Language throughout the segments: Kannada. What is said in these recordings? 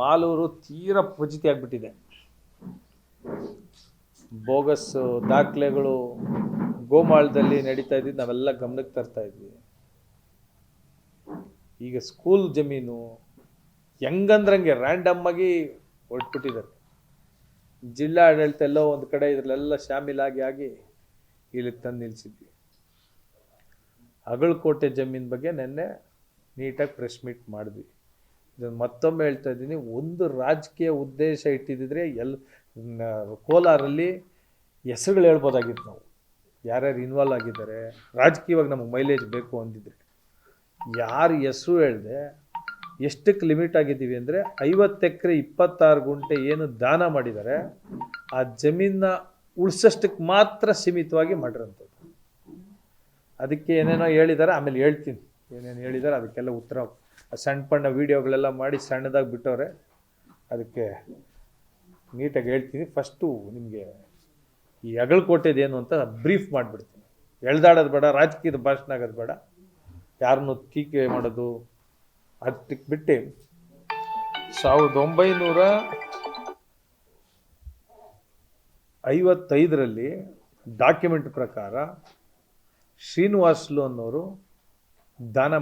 ಮಾಲೂರು ತೀರ ಫಜಿತಿ ಆಗ್ಬಿಟ್ಟಿದೆ. ಬೋಗಸ್ ದಾಖಲೆಗಳು ಗೋಮಾಳದಲ್ಲಿ ನಡೀತಾ ಇದ್ದಿದ್ದು ನಾವೆಲ್ಲ ಗಮನಕ್ಕೆ ತರ್ತಾ ಇದ್ವಿ. ಈಗ ಸ್ಕೂಲ್ ಜಮೀನು ಹೆಂಗಂದ್ರಂಗೆ ರ್ಯಾಂಡಮ್ ಆಗಿ ಹೊರಟ್ಬಿಟ್ಟಿದ್ದಾರೆ. ಜಿಲ್ಲಾ ಆಡಳಿತ ಎಲ್ಲೋ ಒಂದು ಕಡೆ ಇದ್ರಲ್ಲೆಲ್ಲ ಶಾಮೀಲಾಗಿ ಆಗಿ ಇಲ್ಲಿ ತಂದು ನಿಲ್ಸಿದ್ವಿ. ಅಗಳಕೋಟೆ ಜಮೀನ್ ಬಗ್ಗೆ ನೆನ್ನೆ ನೀಟಾಗಿ ಪ್ರೆಸ್ ಮೀಟ್ ಮಾಡಿದ್ವಿ. ಇದನ್ನು ಮತ್ತೊಮ್ಮೆ ಹೇಳ್ತಾ ಇದ್ದೀನಿ. ಒಂದು ರಾಜಕೀಯ ಉದ್ದೇಶ ಇಟ್ಟಿದ್ದಿದ್ರೆ ಎಲ್ ಕೋಲಾರಲ್ಲಿ ಹೆಸರುಗಳು ಹೇಳ್ಬೋದಾಗಿತ್ತು ನಾವು. ಯಾರ್ಯಾರು ಇನ್ವಾಲ್ವ್ ಆಗಿದ್ದಾರೆ, ರಾಜಕೀಯವಾಗಿ ನಮಗೆ ಮೈಲೇಜ್ ಬೇಕು ಅಂದಿದ್ರೆ. ಯಾರು ಹೆಸರು ಹೇಳಿದೆ ಎಷ್ಟಕ್ಕೆ ಲಿಮಿಟ್ ಆಗಿದ್ದೀವಿ ಅಂದರೆ ಐವತ್ತು ಎಕರೆ ಇಪ್ಪತ್ತಾರು ಗುಂಟೆ ಏನು ದಾನ ಮಾಡಿದ್ದಾರೆ, ಆ ಜಮೀನ ಉಳಿಸೋಷ್ಟಕ್ಕೆ ಮಾತ್ರ ಸೀಮಿತವಾಗಿ ಮಾಡಿರೋಂಥದ್ದು. ಅದಕ್ಕೆ ಏನೇನೋ ಹೇಳಿದ್ದಾರೆ, ಆಮೇಲೆ ಹೇಳ್ತೀನಿ. ಏನೇನು ಹೇಳಿದ್ದಾರೆ, ಅದಕ್ಕೆಲ್ಲ ಉತ್ತರ ಸಣ್ಣ ಪಣ್ಣ ವೀಡಿಯೋಗಳೆಲ್ಲ ಮಾಡಿ ಸಣ್ಣದಾಗಿ ಬಿಟ್ಟವ್ರೆ, ಅದಕ್ಕೆ ನೀಟಾಗಿ ಹೇಳ್ತೀನಿ. ಫಸ್ಟು ನಿಮಗೆ ಈ ಅಗಲಕೋಟೆದು ಏನು ಅಂತ ಬ್ರೀಫ್ ಮಾಡಿಬಿಡ್ತೀನಿ. ಎಳ್ದಾಡೋದು ಬೇಡ, ರಾಜಕೀಯದ ಭಾಷಣ ಆಗೋದು ಬೇಡ. ಯಾರನ್ನು ಟೀಕೆ ಮಾಡೋದು ಅದಕ್ಕೆ ಬಿಟ್ಟು. ಸಾವಿರದ ಒಂಬೈನೂರ ಐವತ್ತೈದರಲ್ಲಿ ಡಾಕ್ಯುಮೆಂಟ್ ಪ್ರಕಾರ ಶ್ರೀನಿವಾಸ್ಲು ಅನ್ನೋರು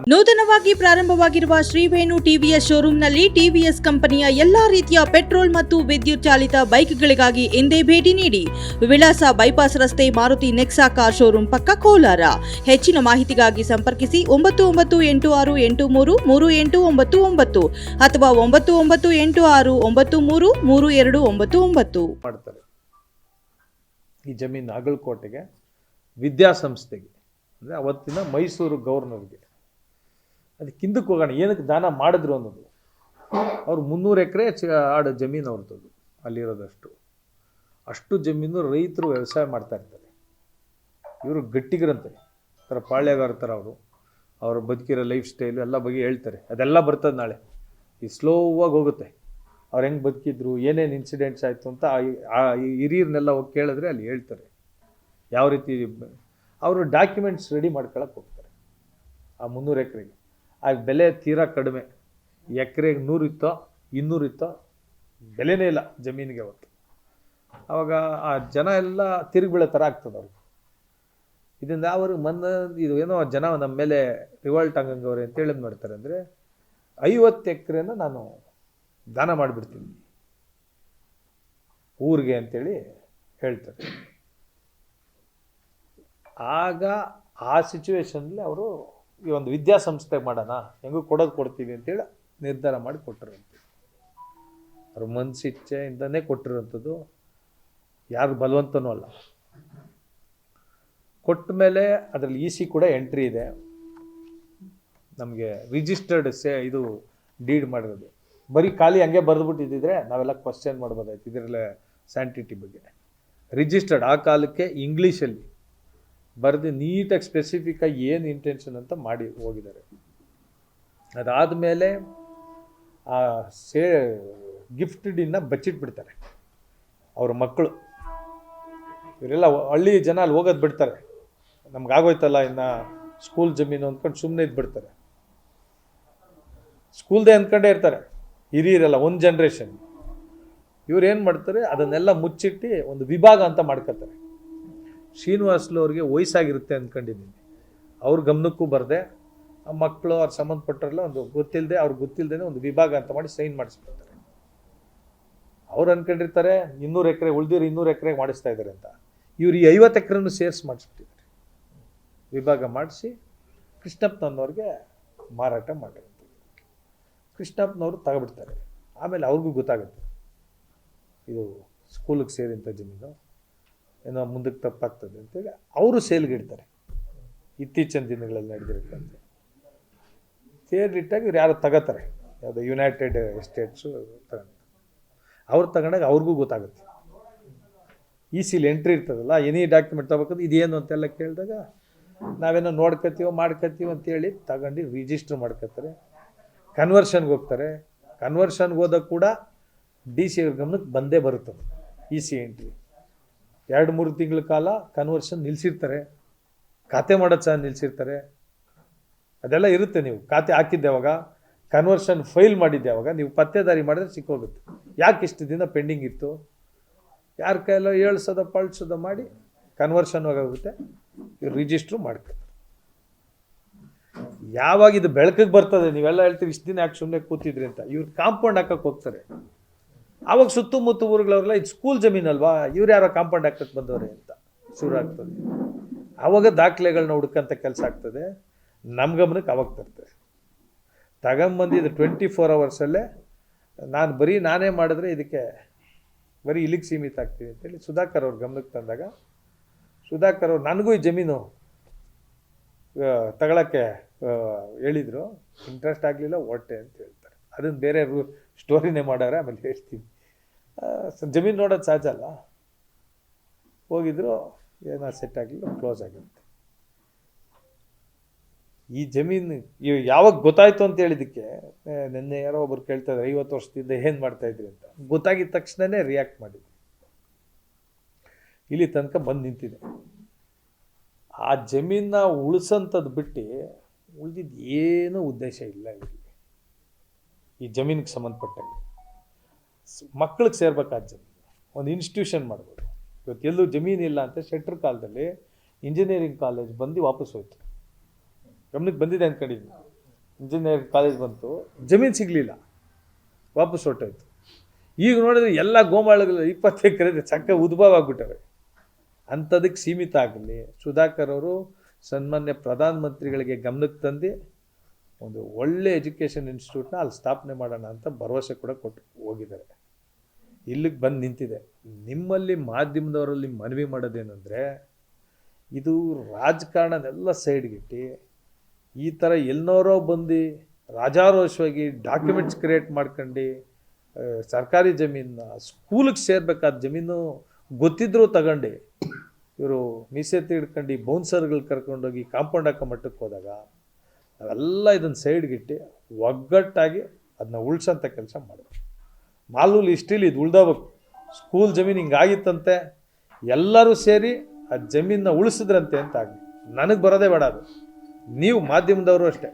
ನೂತನವಾಗಿ ಪ್ರಾರಂಭವಾಗಿರುವ ಶ್ರೀವೇಣು ಟಿವಿಎಸ್ ಶೋರೂಮ್ನಲ್ಲಿ ಟಿವಿಎಸ್ ಕಂಪನಿಯ ಎಲ್ಲಾ ರೀತಿಯ ಪೆಟ್ರೋಲ್ ಮತ್ತು ವಿದ್ಯುತ್ ಚಾಲಿತ ಬೈಕ್ಗಳಿಗಾಗಿ ಎಂದೇ ಭೇಟಿ ನೀಡಿ ವಿಳಾಸ ಬೈಪಾಸ್ ರಸ್ತೆ ಮಾರುತಿ ನೆಕ್ಸಾ ಕಾರ್ ಶೋರೂಮ್ ಪಕ್ಕ ಕೋಲಾರ. ಹೆಚ್ಚಿನ ಮಾಹಿತಿಗಾಗಿ ಸಂಪರ್ಕಿಸಿ ಒಂಬತ್ತು ಒಂಬತ್ತು ಎಂಟು ಆರು ಎಂಟು ಮೂರು ಮೂರು ಎಂಟು ಒಂಬತ್ತು ಒಂಬತ್ತು ಅಥವಾ ಒಂಬತ್ತು ಒಂಬತ್ತು ಎಂಟು ಆರು ಒಂಬತ್ತು ಮೂರು ಮೂರು ಎರಡು ಒಂಬತ್ತು ಒಂಬತ್ತು. ಮಾಡ್ತಾರೆ. ಈ ಜಮೀನು ವಿದ್ಯಾಸಂಸ್ಥೆಗೆ. ಅಂದರೆ ಅವತ್ತಿನ ಮೈಸೂರು ಗವರ್ನರ್ಗೆ ಅದಕ್ಕೆ ಕಿಂದಕ್ಕೆ ಹೋಗೋಣ, ಏನಕ್ಕೆ ದಾನ ಮಾಡಿದ್ರು ಅನ್ನೋದು. ಅವ್ರು ಮುನ್ನೂರು ಎಕರೆ ಚ ಆಡು ಜಮೀನು ಅವ್ರದ್ದು ಅಲ್ಲಿರೋದಷ್ಟು. ಅಷ್ಟು ಜಮೀನು ರೈತರು ವ್ಯವಸಾಯ ಮಾಡ್ತಾ ಇರ್ತಾರೆ. ಇವರು ಗಟ್ಟಿಗರಂತೆ ಥರ ಪಾಳ್ಯಗಾರ ಥರ ಅವರು. ಅವರು ಬದುಕಿರೋ ಲೈಫ್ ಸ್ಟೈಲು ಎಲ್ಲ ಬಗ್ಗೆ ಹೇಳ್ತಾರೆ, ಅದೆಲ್ಲ ಬರ್ತದೆ ನಾಳೆ. ಈ ಸ್ಲೋವಾಗಿ ಹೋಗುತ್ತೆ. ಅವ್ರು ಹೆಂಗೆ ಬದುಕಿದ್ರು, ಏನೇನು ಇನ್ಸಿಡೆಂಟ್ಸ್ ಆಯಿತು ಅಂತ ಆ ಹಿರಿಯರನ್ನೆಲ್ಲ ಹೋಗಿ ಕೇಳಿದ್ರೆ ಅಲ್ಲಿ ಹೇಳ್ತಾರೆ. ಯಾವ ರೀತಿ, ಅವರು ಡಾಕ್ಯುಮೆಂಟ್ಸ್ ರೆಡಿ ಮಾಡ್ಕೊಳಕ್ಕೆ ಹೋಗ್ತಾರೆ. ಆ ಮುನ್ನೂರು ಎಕರೆಗೆ. ಆ ಬೆಲೆ ತೀರಾ ಕಡಿಮೆ. ಎಕರೆಗೆ ನೂರಿತ್ತೋ ಇನ್ನೂರಿತ್ತೋ ಬೆಲೆನೇ ಇಲ್ಲ ಜಮೀನಿಗೆ ಅವತ್ತು. ಆವಾಗ ಆ ಜನ ಎಲ್ಲ ತಿರುಗಿ ಥರ ಆಗ್ತದೆ ಅವ್ರಿಗೆ. ಇದರಿಂದ ಅವ್ರಿಗೆ ಮನ್ನ, ಇದು ಏನೋ ಜನ ನಮ್ಮ ಮೇಲೆ ರಿವಾಲ್ಟ್ ಆಗಂಗವ್ರೆ ಅಂತ ಹೇಳಿದ್ ಮಾಡ್ತಾರೆ ಅಂದರೆ, ಐವತ್ತು ಎಕರೆನ ನಾನು ದಾನ ಮಾಡಿಬಿಡ್ತೀನಿ. ಊರಿಗೆ ಅಂತೇಳಿ ಹೇಳ್ತಾರೆ. ಆಗ ಆ ಸಿಚುವೇಶನಲ್ಲಿ ಅವರು ಈ ಒಂದು ವಿದ್ಯಾಸಂಸ್ಥೆ ಮಾಡೋಣ, ಹೆಂಗೂ ಕೊಡೋದು ಕೊಡ್ತೀವಿ ಅಂತೇಳಿ ನಿರ್ಧಾರ ಮಾಡಿ ಕೊಟ್ಟಿರೋಂಥದ್ದು ಅವ್ರ ಮನಸ್ಸಿಚ್ಛೆಯಿಂದನೇ ಕೊಟ್ಟಿರೋಂಥದ್ದು ಯಾರು ಬಲವಂತನೂ ಅಲ್ಲ. ಕೊಟ್ಟ ಮೇಲೆ ಅದರಲ್ಲಿ ಇ ಸಿ ಕೂಡ ಎಂಟ್ರಿ ಇದೆ. ನಮಗೆ ರಿಜಿಸ್ಟರ್ಡ್ ಸೇ ಇದು ಡೀಡ್ ಮಾಡಿರೋದು. ಬರೀ ಖಾಲಿ ಹಂಗೆ ಬರೆದ್ಬಿಟ್ಟಿದ್ದಿದ್ರೆ ನಾವೆಲ್ಲ ಕ್ವಶನ್ ಮಾಡ್ಬೋದಾಯ್ತು, ಇದರಲ್ಲೇ ಸ್ಯಾಂಟಿಟಿ ಬಗ್ಗೆ. ರಿಜಿಸ್ಟರ್ಡ್ ಆ ಕಾಲಕ್ಕೆ ಇಂಗ್ಲೀಷಲ್ಲಿ ಬರೆದು ನೀಟಾಗಿ ಸ್ಪೆಸಿಫಿಕ್ಕಾಗಿ ಏನು ಇಂಟೆನ್ಷನ್ ಅಂತ ಮಾಡಿ ಹೋಗಿದ್ದಾರೆ. ಅದಾದಮೇಲೆ ಆ ಸೇ ಗಿಫ್ಟಡಿನ ಬಚ್ಚಿಟ್ಬಿಡ್ತಾರೆ. ಅವ್ರ ಮಕ್ಕಳು ಇವರೆಲ್ಲ ಹಳ್ಳಿ ಜನ ಅಲ್ಲಿ ಹೋಗೋದು ಬಿಡ್ತಾರೆ. ನಮ್ಗಾಗೋಯ್ತಲ್ಲ ಇನ್ನು ಸ್ಕೂಲ್ ಜಮೀನು ಅಂದ್ಕೊಂಡು ಸುಮ್ಮನೆ ಇದ್ದು ಬಿಡ್ತಾರೆ ಸ್ಕೂಲ್ದೇ ಅಂದ್ಕೊಂಡೇ ಇರ್ತಾರೆ. ಹಿರಿಯರೆಲ್ಲ, ಒಂದು ಜನ್ರೇಷನ್ ಇವ್ರು ಏನು ಮಾಡ್ತಾರೆ? ಅದನ್ನೆಲ್ಲ ಮುಚ್ಚಿಟ್ಟು ಒಂದು ವಿಭಾಗ ಅಂತ ಮಾಡ್ಕೋತಾರೆ ಶ್ರೀನಿವಾಸ್ಲು ಅವ್ರಿಗೆ ವಯಸ್ಸಾಗಿರುತ್ತೆ ಅಂದ್ಕೊಂಡಿದ್ದೀನಿ ಅವ್ರ ಗಮನಕ್ಕೂ ಬರದೆ, ಆ ಮಕ್ಕಳು ಅವ್ರ ಸಂಬಂಧಪಟ್ಟರೆಲ್ಲ ಒಂದು ಗೊತ್ತಿಲ್ಲದೆ ಅವ್ರಿಗೆ ಗೊತ್ತಿಲ್ಲದೇ ಒಂದು ವಿಭಾಗ ಅಂತ ಮಾಡಿ ಸೈನ್ ಮಾಡಿಸ್ಬಿಡ್ತಾರೆ. ಅವ್ರು ಅಂದ್ಕೊಂಡಿರ್ತಾರೆ ಇನ್ನೂರು ಎಕರೆ ಉಳಿದಿರೋ ಇನ್ನೂರು ಎಕರೆ ಮಾಡಿಸ್ತಾ ಇದ್ದಾರೆ ಅಂತ. ಇವ್ರು ಈ ಐವತ್ತು ಎಕರೆನೂ ಸೇರಿಸಿ ಮಾಡಿಸ್ಬಿಟ್ಟಿದ್ದಾರೆ. ವಿಭಾಗ ಮಾಡಿಸಿ ಕೃಷ್ಣಪ್ಪನವ್ರಿಗೆ ಮಾರಾಟ ಮಾಡಿರ್ತಾರೆ ಕೃಷ್ಣಪ್ಪನವರು ತಗೊಬಿಡ್ತಾರೆ. ಆಮೇಲೆ ಅವ್ರಿಗೂ ಗೊತ್ತಾಗುತ್ತೆ. ಇದು ಸ್ಕೂಲಿಗೆ ಸೇರಿದಂಥ ಜಮೀನು. ಏನೋ ಮುಂದಕ್ಕೆ ತಪ್ಪಾಗ್ತದೆ ಅಂತೇಳಿ ಅವರು ಸೇಲ್ಗೆ ಇಡ್ತಾರೆ ಇತ್ತೀಚಿನ ದಿನಗಳಲ್ಲಿ ನಡೆದಿರ್ತಂತ ಸೇಲ್ಗಿಟ್ಟಾಗ ಇವ್ರು ಯಾರು ತಗೋತಾರೆ. ಯಾವುದೋ ಯುನೈಟೆಡ್ ಸ್ಟೇಟ್ಸು ತಗೊಂಡು ಅವ್ರು ತಗೊಂಡಾಗ ಅವ್ರಿಗೂ ಗೊತ್ತಾಗುತ್ತೆ. ಈ ಸಿಲ್ ಎಂಟ್ರಿ ಇರ್ತದಲ್ಲ ಎನಿ ಡಾಕ್ಯುಮೆಂಟ್ ತಗೋಬೇಕಂದ್ರೆ ಇದೇನು ಅಂತೆಲ್ಲ ಕೇಳಿದಾಗ ನಾವೇನೋ ನೋಡ್ಕೊತೀವೋ ಮಾಡ್ಕೊತೀವೋ ಅಂತೇಳಿ ತಗೊಂಡು ರಿಜಿಸ್ಟ್ರ್ ಮಾಡ್ಕೊತಾರೆ ಕನ್ವರ್ಷನ್ಗೆ ಹೋಗ್ತಾರೆ. ಕನ್ವರ್ಷನ್ಗೆ ಹೋದಾಗ ಕೂಡ ಡಿ ಸಿ ಅವ್ರ ಗಮನಕ್ಕೆ ಬಂದೇ ಬರುತ್ತದೆ. ಇ ಸಿ ಎಂಟ್ರಿ ಎರಡು, ಮೂರು ತಿಂಗಳ ಕಾಲ ಕನ್ವರ್ಷನ್ ನಿಲ್ಲಿಸಿರ್ತಾರೆ ಖಾತೆ ಮಾಡೋದು ಸಹ ನಿಲ್ಲಿಸಿರ್ತಾರೆ ಅದೆಲ್ಲ ಇರುತ್ತೆ ನೀವು. ಖಾತೆ ಹಾಕಿದ್ದೆ ಅವಾಗ ಕನ್ವರ್ಷನ್ ಫೈಲ್ ಮಾಡಿದ್ದೆ ಅವಾಗ, ನೀವು ಪತ್ತೆದಾರಿ ಮಾಡಿದ್ರೆ ಸಿಕ್ಕೋಗುತ್ತೆ. ಯಾಕೆ ಇಷ್ಟು ದಿನ ಪೆಂಡಿಂಗ್ ಇತ್ತು? ಯಾರ ಕೈಯಲ್ಲೋ ಏಳ್ಸೋದ ಪಳ್ಸೋದ ಮಾಡಿ ಕನ್ವರ್ಷನ್ ಆಗೋಗುತ್ತೆ. ಇವ್ರು ರಿಜಿಸ್ಟ್ರು ಮಾಡ್ತಾರೆ. ಯಾವಾಗ ಇದು ಬೆಳಕಿಗೆ ಬರ್ತದೆ, ನೀವೆಲ್ಲ ಹೇಳ್ತೀವಿ ಇಷ್ಟು ದಿನ ಯಾಕೆ ಸುಮ್ಮನೆ ಕೂತಿದ್ರಿ ಅಂತ. ಇವ್ರು ಕಾಂಪೌಂಡ್ ಹಾಕಕ್ಕೆ ಹೋಗ್ತಾರೆ. ಆವಾಗ ಸುತ್ತಮುತ್ತ ಊರುಗಳವ್ರೆಲ್ಲ, ಇದು ಸ್ಕೂಲ್ ಜಮೀನಲ್ವಾ? ಇವ್ರು ಯಾರೋ ಕಾಂಪೌಂಡ್ ಹಾಕಕ್ಕೆ ಬಂದವ್ರೆ ಅಂತ ಶುರು ಆಗ್ತದೆ. ಆವಾಗ ದಾಖಲೆಗಳನ್ನ ಹುಡುಕಂತ ಕೆಲಸ ಆಗ್ತದೆ. ನಮ್ಮ ಗಮನಕ್ಕೆ ಅವಾಗ ತರ್ತದೆ. ತಗೊಂಬಂದು ಇದು ಟ್ವೆಂಟಿ ಫೋರ್ ಅವರ್ಸಲ್ಲೇ ನಾನು ಬರೀ ನಾನೇ ಮಾಡಿದ್ರೆ ಇದಕ್ಕೆ ಬರೀ ಇಲ್ಲಿಗೆ ಸೀಮಿತ ಆಗ್ತೀವಿ ಅಂತೇಳಿ ಸುಧಾಕರ್ ಅವ್ರ ಗಮನಕ್ಕೆ ತಂದಾಗ, ಸುಧಾಕರ್ ಅವ್ರು ನನಗೂ ಈ ಜಮೀನು ತಗೊಳಕ್ಕೆ ಹೇಳಿದರು. ಇಂಟ್ರೆಸ್ಟ್ ಆಗಲಿಲ್ಲ, ಹೊಟ್ಟೆ ಅಂತ ಹೇಳ್ತಾರೆ. ಅದನ್ನು ಬೇರೆ ಸ್ಟೋರಿನೇ ಮಾಡಾರೆ, ಆಮೇಲೆ ಹೇಳ್ತೀನಿ. ಜಮೀನು ನೋಡೋದು ಸಹಜ ಅಲ್ಲ. ಹೋಗಿದ್ರು, ಏನೋ ಸೆಟ್ ಆಗಲಿಲ್ಲ ಕ್ಲೋಸ್ ಆಗಿರುತ್ತೆ. ಈ ಜಮೀನು ಯಾವಾಗ ಗೊತ್ತಾಯ್ತು ಅಂತ ಹೇಳಿದಕ್ಕೆ ನಿನ್ನೆ ಯಾರೋ ಒಬ್ರು ಕೇಳ್ತಾ ಇದ್ದಾರೆ, ಐವತ್ತು ವರ್ಷದಿಂದ ಏನು ಮಾಡ್ತಾ ಇದ್ರಿ ಅಂತ. ಗೊತ್ತಾಗಿದ ತಕ್ಷಣನೇ ರಿಯಾಕ್ಟ್ ಮಾಡಿದ್ವಿ ಇಲ್ಲಿ ತನಕ ಬಂದು ನಿಂತಿದೆ. ಆ ಜಮೀನ ಉಳಿಸಂಥದ್ದು ಬಿಟ್ಟು ಉಳಿದಿದ್ದು ಏನೂ ಉದ್ದೇಶ ಇಲ್ಲ ಇಲ್ಲಿ. ಈ ಜಮೀನಿಗೆ ಸಂಬಂಧಪಟ್ಟಂಗೆ. ಮಕ್ಕಳಿಗೆ ಸೇರ್ಬೇಕಾದ ಜಮೀನು ಒಂದು ಇನ್ಸ್ಟಿಟ್ಯೂಷನ್ ಮಾಡ್ಬೋದು. ಇವತ್ತು ಎಲ್ಲೂ ಜಮೀನಿಲ್ಲ ಅಂತ ಶೆಟ್ರ್ ಕಾಲದಲ್ಲಿ ಇಂಜಿನಿಯರಿಂಗ್ ಕಾಲೇಜ್ ಬಂದು ವಾಪಸ್ ಹೋಯ್ತು. ಗಮನಕ್ಕೆ ಬಂದಿದೆ ಅಂದ್ಕೊಂಡಿದ್ವಿ ಇಂಜಿನಿಯರಿಂಗ್ ಕಾಲೇಜ್ ಬಂತು. ಜಮೀನು ಸಿಗಲಿಲ್ಲ. ವಾಪಸ್ ಹೊಟ್ಟೋಯ್ತು ಈಗ ನೋಡಿದ್ರೆ ಎಲ್ಲ ಗೋಮಾಳಗಳು ಇಪ್ಪತ್ತು ಎಕರೆ ಚಕ್ಕ ಉದ್ಭವ ಆಗ್ಬಿಟ್ಟವೆ ಅಂಥದಕ್ಕೆ ಸೀಮಿತ ಆಗಲಿ. ಸುಧಾಕರ್ ಅವರು ಸನ್ಮಾನ್ಯ ಪ್ರಧಾನಮಂತ್ರಿಗಳಿಗೆ ಗಮನಕ್ಕೆ ತಂದು ಒಂದು ಒಳ್ಳೆ ಎಜುಕೇಷನ್ ಇನ್ಸ್ಟಿಟ್ಯೂಟ್ನ ಅಲ್ಲಿ ಸ್ಥಾಪನೆ ಮಾಡೋಣ ಅಂತ ಭರವಸೆ ಕೂಡ ಕೊಟ್ಟು ಹೋಗಿದ್ದಾರೆ. ಇಲ್ಲಿಗೆ ಬಂದು ನಿಂತಿದೆ. ನಿಮ್ಮಲ್ಲಿ ಮಾಧ್ಯಮದವರಲ್ಲಿ ಮನವಿ ಮಾಡೋದೇನೆಂದರೆ, ಇದು ರಾಜಕಾರಣನೆಲ್ಲ ಸೈಡ್ಗಿಟ್ಟು, ಈ ಥರ ಎಲ್ಲೋರೋ ಬಂದು ರಾಜಾರೋಷವಾಗಿ ಡಾಕ್ಯುಮೆಂಟ್ಸ್ ಕ್ರಿಯೇಟ್ ಮಾಡ್ಕೊಂಡು ಸರ್ಕಾರಿ ಜಮೀನ ಸ್ಕೂಲಿಗೆ ಸೇರ್ಬೇಕಾದ ಜಮೀನು ಗೊತ್ತಿದ್ರು ತಗೊಂಡು, ಇವರು ಮೀಸೆತ್ತಿ ಹಿಡ್ಕೊಂಡು ಬೌನ್ಸರ್ಗಳು ಕರ್ಕೊಂಡೋಗಿ ಕಾಂಪೌಂಡ್ ಹಾಕೋ ಮಟ್ಟಕ್ಕೆ ಹೋದಾಗ ಅವೆಲ್ಲ ಇದನ್ನು ಸೈಡ್ಗಿಟ್ಟು ಒಗ್ಗಟ್ಟಾಗಿ ಅದನ್ನ ಉಳ್ಸೋಂಥ ಕೆಲಸ ಮಾಡಬೇಕು ಮಾಲೂಲಿ ಇಷ್ಟಿಲ್ಲ ಇದು ಉಳ್ದೋಗ್ಬೇಕು ಸ್ಕೂಲ್ ಜಮೀನು ಹಿಂಗಾಗಿತ್ತಂತೆ, ಎಲ್ಲರೂ ಸೇರಿ ಆ ಜಮೀನನ್ನ ಉಳಿಸಿದ್ರಂತೆ ಅಂತ ಆಗಲಿ. ನನಗೆ ಬರೋದೇ ಬೇಡ ಅದು. ನೀವು ಮಾಧ್ಯಮದವರು ಅಷ್ಟೇ.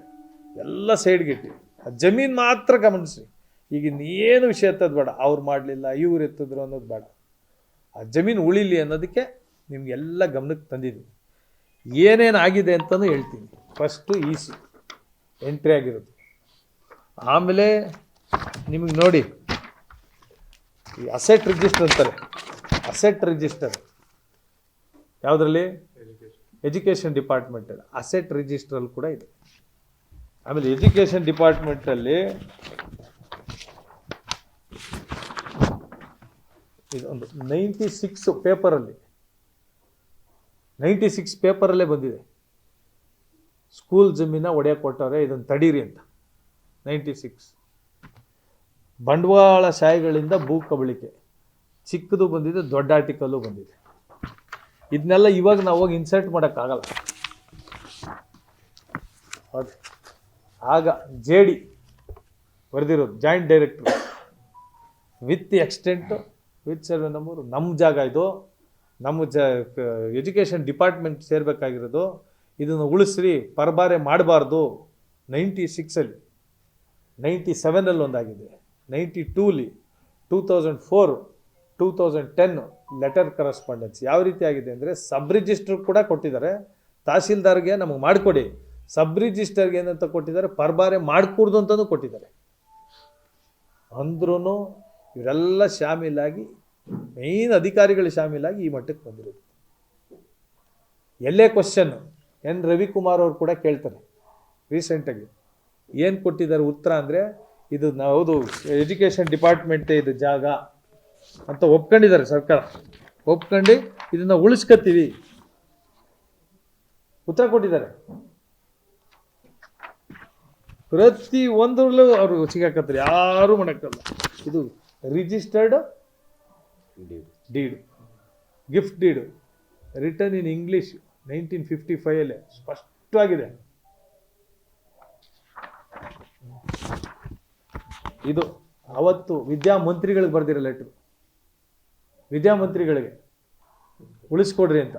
ಎಲ್ಲ ಸೈಡ್ಗಿಟ್ಟು ಆ ಜಮೀನು ಮಾತ್ರ ಗಮನಿಸಿ ಈಗ ಇನ್ನೇನು ವಿಷಯ ಎತ್ತೋದು ಬೇಡ. ಅವ್ರು ಮಾಡಲಿಲ್ಲ, ಇವ್ರು ಎತ್ತಿದ್ರು ಅನ್ನೋದು ಬೇಡ. ಆ ಜಮೀನು ಉಳಿಲಿ ಅನ್ನೋದಕ್ಕೆ ನಿಮಗೆಲ್ಲ ಗಮನಕ್ಕೆ ತಂದಿದ್ದೀನಿ. ಏನೇನು ಆಗಿದೆ ಅಂತಲೂ ಹೇಳ್ತೀನಿ. First easy. ಎಂಟ್ರಿ ಆಗಿರೋದು ಆಮೇಲೆ ನಿಮಗೆ ನೋಡಿ. ಈ ಅಸೆಟ್ ರಿಜಿಸ್ಟರ್ ಅಂತಾರೆ. ಅಸೆಟ್ ರಿಜಿಸ್ಟರ್ ಯಾವುದರಲ್ಲಿ? ಎಜುಕೇಷನ್ ಡಿಪಾರ್ಟ್ಮೆಂಟಲ್ಲಿ ಅಸೆಟ್ ರಿಜಿಸ್ಟ್ರಲ್ಲಿ ಕೂಡ ಇದೆ. ಆಮೇಲೆ ಎಜುಕೇಷನ್ ಡಿಪಾರ್ಟ್ಮೆಂಟಲ್ಲಿ ಇದೊಂದು ನೈಂಟಿ ಸಿಕ್ಸ್ ಪೇಪರಲ್ಲಿ ನೈಂಟಿ ಸಿಕ್ಸ್ ಪೇಪರಲ್ಲೇ ಬಂದಿದೆ. ಸ್ಕೂಲ್ ಜಮೀನ ಒಡೆಯ ಕೊಟ್ಟವ್ರೆ ಇದನ್ನು ತಡೀರಿ ಅಂತ. ನೈಂಟಿ ಸಿಕ್ಸ್ ಬಂಡವಾಳ ಶಾಹಿಗಳಿಂದ ಭೂ ಕಬಳಿಕೆ. ಚಿಕ್ಕದು ಬಂದಿದೆ, ದೊಡ್ಡ ಆರ್ಟಿಕಲ್ಲು ಬಂದಿದೆ. ಇದನ್ನೆಲ್ಲ ಇವಾಗ ನಾವು ಹೋಗಿ ಇನ್ಸರ್ಟ್ ಮಾಡೋಕ್ಕಾಗಲ್ಲ. ಆಗ J D ಬರೆದಿರೋದು joint director with extent with survey number ನಮ್ಮ ಜಾಗ ಇದು. ನಮ್ಮ ಜ ಎಜುಕೇಷನ್ ಡಿಪಾರ್ಟ್ಮೆಂಟ್ ಸೇರಬೇಕಾಗಿರೋದು. ಇದನ್ನು ಉಳಿಸ್ರಿ, ಪರಬಾರೆ ಮಾಡಬಾರ್ದು. ನೈಂಟಿ ಸಿಕ್ಸಲ್ಲಿ ನೈಂಟಿ ಸೆವೆನಲ್ಲಿ ಒಂದಾಗಿದೆ. Ninety ಟೂಲಿ, two thousand four, two thousand ten letter correspondence ಯಾವ ರೀತಿ ಆಗಿದೆ ಅಂದರೆ ಸಬ್ ರಿಜಿಸ್ಟರ್ ಕೂಡ ಕೊಟ್ಟಿದ್ದಾರೆ. ತಹಸೀಲ್ದಾರ್ಗೆ ನಮಗೆ ಮಾಡಿಕೊಡಿ. ಸಬ್ ರಿಜಿಸ್ಟರ್ಗೆ ಏನಂತ ಕೊಟ್ಟಿದ್ದಾರೆ, ಪರ್ಬಾರೆ ಮಾಡಿಕೊಡ್ದು ಅಂತಲೂ ಕೊಟ್ಟಿದ್ದಾರೆ. ಅಂದ್ರೂ ಇವರೆಲ್ಲ ಶಾಮೀಲಾಗಿ, ಮೇನ್ ಅಧಿಕಾರಿಗಳು ಶಾಮೀಲಾಗಿ ಈ ಮಟ್ಟಕ್ಕೆ ಬಂದಿರೋದು. ಎಲ್ಲೇ ಕ್ವಶನ್ ಎನ್ ರವಿಕುಮಾರ್ ಅವರು ಕೂಡ ಕೇಳ್ತಾರೆ ರೀಸೆಂಟಾಗಿ. ಏನು ಕೊಟ್ಟಿದ್ದಾರೆ ಉತ್ತರ ಅಂದರೆ ಇದು ಹೌದು ಎಜುಕೇಷನ್ ಡಿಪಾರ್ಟ್ಮೆಂಟೇ ಇದು ಜಾಗ ಅಂತ ಒಪ್ಕೊಂಡಿದ್ದಾರೆ ಸರ್ಕಾರ. ಒಪ್ಕೊಂಡು ಇದನ್ನು ಉಳಿಸ್ಕೊತೀವಿ. ಉತ್ತರ ಕೊಟ್ಟಿದ್ದಾರೆ. ಪ್ರತಿ ಒಂದರಲ್ಲೂ ಅವರು ಸಿಗಾಕತ್ತಾರೆ, ಯಾರೂ ಮಾಡಕ್ಕಲ್ಲ. ಇದು registered deed gift deed return in English nineteen fifty ಫೈವಲ್ಲೇ ಸ್ಪಷ್ಟವಾಗಿದೆ. ಇದು ಅವತ್ತು ವಿದ್ಯಾಮಂತ್ರಿಗಳಿಗೆ ಬರೆದಿರೋ ಲೆಟ್ರು ವಿದ್ಯಾಮಂತ್ರಿಗಳಿಗೆ ಉಳಿಸ್ಕೊಡ್ರಿ ಅಂತ.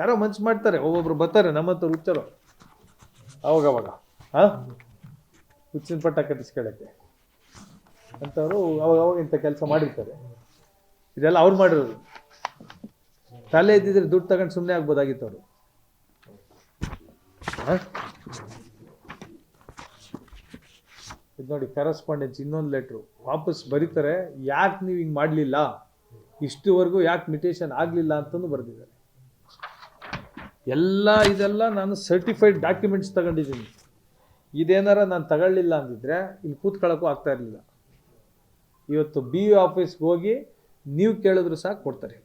ಯಾರೋ ಮನ್ಸು ಮಾಡ್ತಾರೆ, ಒಬ್ಬೊಬ್ರು ಬರ್ತಾರೆ ನಮ್ಮಂತ ಹುಚ್ಚರು. ಅವಾಗ ಅವಾಗ. ಹಾಂ ಹುಚ್ಚಿನ ಪಟ್ಟ ಕಟ್ಟಿಸ್ಕೊಳ್ಳೋಕ್ಕೆ. ಅಂಥವ್ರು ಅವಾಗ ಅವಾಗ ಇಂಥ ಕೆಲಸ ಮಾಡಿರ್ತಾರೆ. ಇದೆಲ್ಲ ಅವ್ರು ಮಾಡಿರೋದು. ತಲೆ ಇದ್ದಿದ್ರೆ ದುಡ್ಡು ತಗೊಂಡು ಸುಮ್ಮನೆ ಆಗ್ಬೋದಾಗಿತ್ತು ಅವರು. ಇದು ನೋಡಿ ಕರೆಸ್ಪಾಂಡೆನ್ಸ್ ಇನ್ನೊಂದು ಲೆಟ್ರು ವಾಪಸ್ ಬರೀತಾರೆ, ಯಾಕೆ ನೀವು ಹಿಂಗೆ ಮಾಡಲಿಲ್ಲ? ಇಷ್ಟುವರೆಗೂ ಯಾಕೆ ಮಿಟೇಷನ್ ಆಗಲಿಲ್ಲ ಅಂತಲೂ ಬರೆದಿದ್ದಾರೆ. ಎಲ್ಲ ಇದೆಲ್ಲ ನಾನು ಸರ್ಟಿಫೈಡ್ ಡಾಕ್ಯುಮೆಂಟ್ಸ್ ತಗೊಂಡಿದ್ದೀನಿ. ಇದೇನಾರ ನಾನು ತಗೊಳ್ಳಿಲ್ಲ ಅಂದಿದ್ರೆ ಇಲ್ಲಿ ಕೂತ್ಕೊಳ್ಳೋಕ್ಕೂ ಆಗ್ತಾ ಇರಲಿಲ್ಲ. ಇವತ್ತು ಬಿ ಯು ಆಫೀಸ್ಗೆ ಹೋಗಿ ನೀವು ಕೇಳಿದ್ರು ಸಹ ಕೊಡ್ತಾರೆ.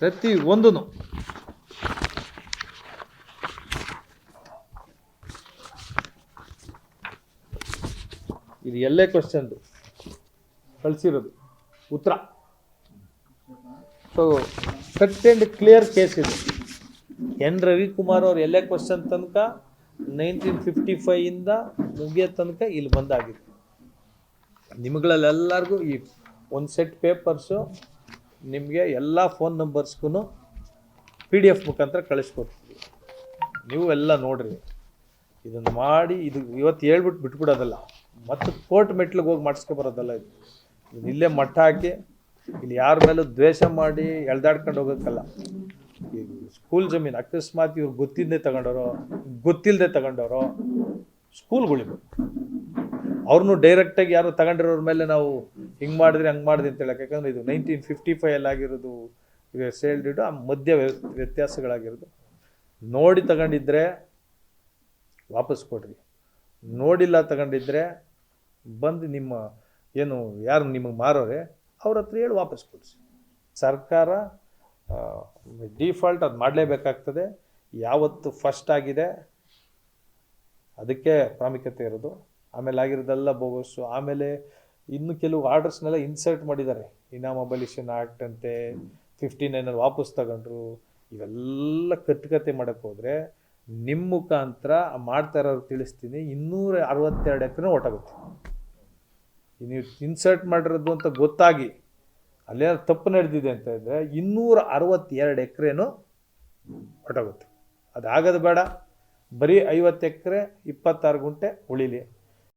ಪ್ರತಿ ಒಂದೂ ಇದು ಎಲ್ಲೇ ಕ್ವಶನ್ದು ಕಳಿಸಿರೋದು. ಉತ್ತರ. So cut and clear case ಇದು. ಎನ್ ರವಿಕುಮಾರ್ ಅವ್ರು ಎಲ್ಲೇ ಕ್ವಶನ್ ತನಕ? ನೈನ್ಟೀನ್ ಫಿಫ್ಟಿ ಫೈಯಿಂದ ಮುಗಿಯೋ ತನಕ ಇಲ್ಲಿ ಬಂದಾಗಿತ್ತು. ನಿಮ್ಗಳಲ್ಲೆಲ್ಲರಿಗೂ ಈ ಒಂದು ಸೆಟ್ ಪೇಪರ್ಸು ನಿಮಗೆ ಎಲ್ಲ ಫೋನ್ ನಂಬರ್ಸ್ಗೂ ಪಿ ಡಿ ಎಫ್ ಮುಖಾಂತರ ಕಳಿಸ್ಕೊಡ್ತೀವಿ. ನೀವು ಎಲ್ಲ ನೋಡ್ರಿ. ಇದನ್ನು ಮಾಡಿ ಇದು ಇವತ್ತು ಹೇಳ್ಬಿಟ್ಟು ಬಿಟ್ಬಿಡೋದಲ್ಲ. ಮತ್ತು ಕೋರ್ಟ್ ಮೆಟ್ಲಿಗೆ ಹೋಗಿ ಮಾಡಿಸ್ಕೊ ಬರೋದಲ್ಲ ಇದು. ಇಲ್ಲೇ ಮಠ ಹಾಕಿ ಇಲ್ಲಿ ಯಾರ ಮೇಲೂ ದ್ವೇಷ ಮಾಡಿ ಎಳ್ದಾಡ್ಕೊಂಡು ಹೋಗೋಕ್ಕಲ್ಲ. ಈಗ ಸ್ಕೂಲ್ ಜಮೀನು ಅಕಸ್ಮಾತ್ ಇವ್ರು ಗೊತ್ತಿಲ್ಲದೆ ತಗೊಂಡವರು ಗೊತ್ತಿಲ್ಲದೆ ತಗೊಂಡವರು ಸ್ಕೂಲ್ಗಳಿವೆ ಅವ್ರನ್ನೂ ಡೈರೆಕ್ಟಾಗಿ ಯಾರು ತಗೊಂಡಿರೋರ ಮೇಲೆ ನಾವು ಹಿಂಗೆ ಮಾಡಿದ್ರೆ, ಹಂಗೆ ಮಾಡಿದೆ ಅಂತ ಹೇಳಕ್ಕೆ ಯಾಕಂದ್ರೆ ಇದು ನೈನ್ಟೀನ್ ಫಿಫ್ಟಿ ಫೈವಲ್ಲಿ ಆಗಿರೋದು ಸೇಲ್ಡ್ ಇಡು ಆ ಮಧ್ಯ ವ್ಯ- ವ್ಯತ್ಯಾಸಗಳಾಗಿರೋದು. ನೋಡಿ ತಗೊಂಡಿದ್ರೆ ವಾಪಸ್ ಕೊಡ್ರಿ. ನೋಡಿಲ್ಲ ತಗೊಂಡಿದ್ರೆ ಬಂದು ನಿಮ್ಮ ಏನು ಯಾರು ನಿಮಗೆ ಮಾರೋರೆ, ಅವ್ರ ಹತ್ರ ಹೇಳಿ ವಾಪಸ್ ಕೊಡಿಸಿ. ಸರ್ಕಾರ ಡಿಫಾಲ್ಟ್ ಅದು ಮಾಡಲೇಬೇಕಾಗ್ತದೆ. ಯಾವತ್ತು ಫಸ್ಟ್ ಆಗಿದೆ, ಅದಕ್ಕೆ ಪ್ರಾಮುಖ್ಯತೆ ಇರೋದು. ಆಮೇಲೆ ಆಗಿರೋದೆಲ್ಲ ಬೋಗಸ್ಸು ಆಮೇಲೆ ಇನ್ನು ಕೆಲವು ಆರ್ಡರ್ಸ್ನೆಲ್ಲ ಇನ್ಸರ್ಟ್ ಮಾಡಿದ್ದಾರೆ. ಇನಾಮ್ ಅಬಲಿಷನ್ ಆ್ಯಕ್ಟ್ ಅಂತೆ ಫಿಫ್ಟಿ ನೈನಲ್ಲಿ ವಾಪಸ್ ತಗೊಂಡ್ರು. ಇವೆಲ್ಲ ಕಟ್ಟುಕತೆ ಮಾಡೋಕ್ಕೆ ಹೋದರೆ ನಿಮ್ಮ ಮುಖಾಂತರ ಮಾಡ್ತಾ ಇರೋರು ತಿಳಿಸ್ತೀನಿ, ಇನ್ನೂರ ಅರವತ್ತೆರಡು ಎಕರೆ ಒಟ್ಟಾಗುತ್ತೆ ನೀವು ಇನ್ಸರ್ಟ್ ಮಾಡಿರೋದು ಅಂತ ಗೊತ್ತಾಗಿ ಅಲ್ಲೇನೋ ತಪ್ಪು ನಡೆದಿದೆ ಅಂತ ಇದ್ದರೆ ಇನ್ನೂರ ಅರವತ್ತೆರಡು ಎಕರೆನೂ ಹೊರಟೋಗುತ್ತೆ. ಅದಾಗೋದು ಬೇಡ. ಬರೀ ಐವತ್ತು ಎಕರೆ ಇಪ್ಪತ್ತಾರು ಗುಂಟೆ ಉಳಿಲಿ.